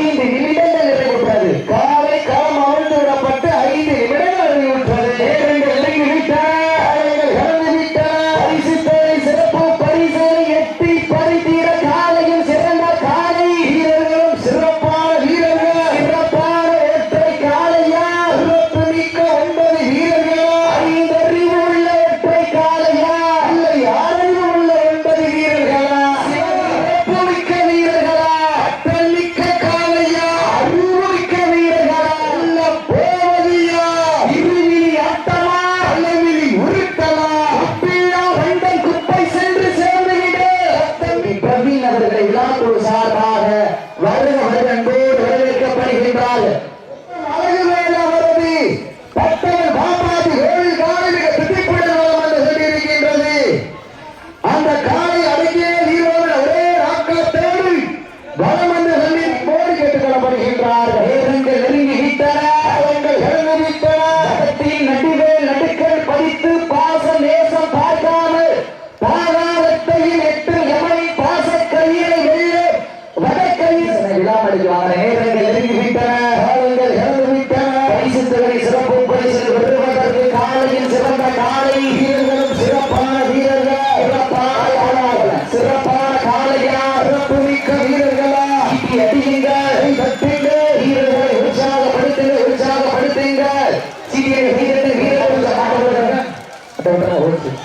independiente குழு சார்பாக வருக வருக வரவேற்கப்படுகின்றார் அழகு வேலை பட்டை வாங்க நேரங்கள் நெருங்கி விட்டன காலங்கள் இறந்து விட்டன பரிசு தொகை சிறப்பு பரிசு பெறுவதற்கு காலையில் சிறந்த காலை. வீரர்களும் சிறப்பான வீரர்கள். சிறப்பான சிறப்பான காளையா சிறப்பு மிக்க வீரர்களா வீரர்களை வீரர்கள். வீரர்கள்